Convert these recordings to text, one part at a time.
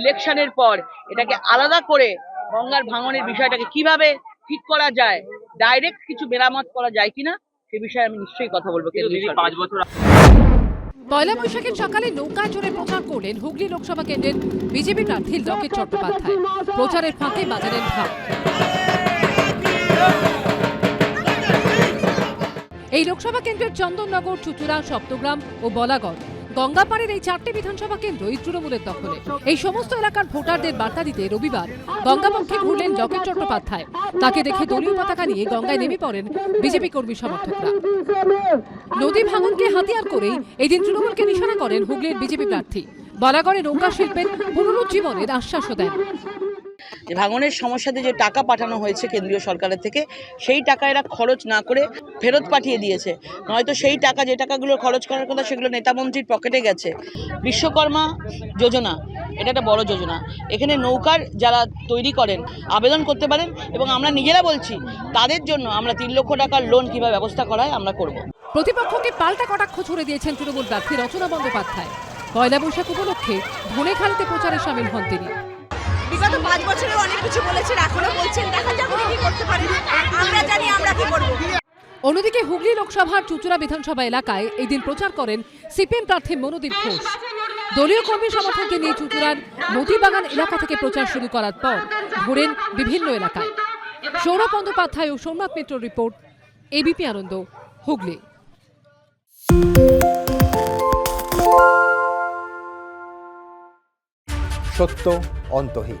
ইলেকশনের পর এটাকে আলাদা করে গঙ্গার ভাঙনের বিষয়টাকে কীভাবে ঠিক করা যায় ডাইরেক্ট কিছু মেরামত করা যায় কিনা সে বিষয়ে আমি নিশ্চয়ই কথা বলব পাঁচ বছর পয়লা বৈশাখের সকালে নৌকা চড়ে প্রচার করলেন হুগলি লোকসভা কেন্দ্রের বিজেপি প্রার্থী লকেট চট্টোপাধ্যায়। প্রচারের ফাঁকে বাজারের ভাব এই লোকসভা কেন্দ্রের চন্দননগর চুচুড়া সপ্তগ্রাম ও বলাগড় গঙ্গাপাড়ের এই চারটি বিধানসভা কেন্দ্র এই তৃণমূলের দখলে। এই সমস্ত এলাকার ভোটারদের বার্তা দিতে রবিবার গঙ্গাপক্ষে ঘুরলেন লকেট চট্টোপাধ্যায়। তাকে দেখে দলীয় পতাকা নিয়ে গঙ্গায় নেমে পড়েন বিজেপি কর্মী সমর্থকরা। নদী ভাঙনকে হাতিয়ার করেই এদিন তৃণমূলকে নিশানা করেন হুগলির বিজেপি প্রার্থী। বলাগড়ে নৌকা শিল্পের পুনরুজ্জীবনের আশ্বাসও দেন। যে ভাঙনের সমস্যাতে যে টাকা পাঠানো হয়েছে কেন্দ্রীয় সরকারের থেকে, সেই টাকা এরা খরচ না করে ফেরত পাঠিয়ে দিয়েছে। নয়তো সেই টাকা, যে টাকাগুলো খরচ করার কথা, সেগুলো নেতামন্ত্রীর পকেটে গেছে। বিশ্বকর্মা যোজনা, এটা একটা বড় যোজনা। এখানে নৌকার যারা তৈরি করেন, আবেদন করতে পারেন এবং আমরা নিজেরা বলছি, তাদের জন্য আমরা তিন লক্ষ টাকার লোন কীভাবে ব্যবস্থা করা হয় আমরা করব। প্রতিপক্ষকে পাল্টা কটাক্ষ ছুড়ে দিয়েছেন তৃণমূল প্রার্থী রচনা বন্দ্যোপাধ্যায়। পয়লা বৈশাখ উপলক্ষে ধনেখালিতে প্রচারে সামিল হন তিনি। পাঁচ বছরে অনেক কিছু বলেছেন এখনও বলছেন। দেখা যাক উনি কি করতে পারেন। আমরা জানি আমরা কি করব। অন্যদিকে হুগলি লোকসভার চুচুড়া বিধানসভা এলাকায় এই দিন প্রচার করেন সিপিএম প্রার্থী মনোদীপ ঘোষ। দলীয় কর্মী সমর্থকদের নিয়ে চুচুড়ার নদীবাগান এলাকা থেকে প্রচার শুরু করার পর ঘোরেন বিভিন্ন এলাকায়। সৌরভ বন্দ্যোপাধ্যায় ও সোমনাথ মিত্র রিপোর্ট এবিপি আনন্দ হুগলি। সত্য অন্তহীন।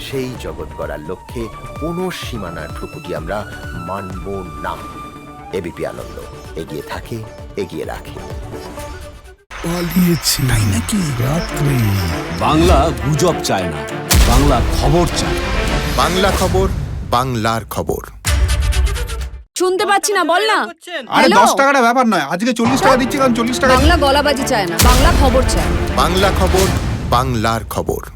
সেই জগৎ গড়ার লক্ষ্যে কোনো সীমানার ঠুকুটি আমরা মানব না। এবিপি আনন্দ এগিয়ে থাকে এগিয়ে রাখে। পালিয়েছে। তাই নাকি? রাত্রে। বাংলা গুজব চায় না বাংলা খবর চায়। বাংলা খবর বাংলার খবর। শুনতে পাচ্ছি না বল না। আরে? দশ টাকাটা ব্যাপার নয় আজকে চল্লিশ টাকা দিচ্ছি কারণ চল্লিশ টাকা বাংলা গলাবাজি চায় না বাংলা খবর চায় বাংলা খবর বাংলার খবর।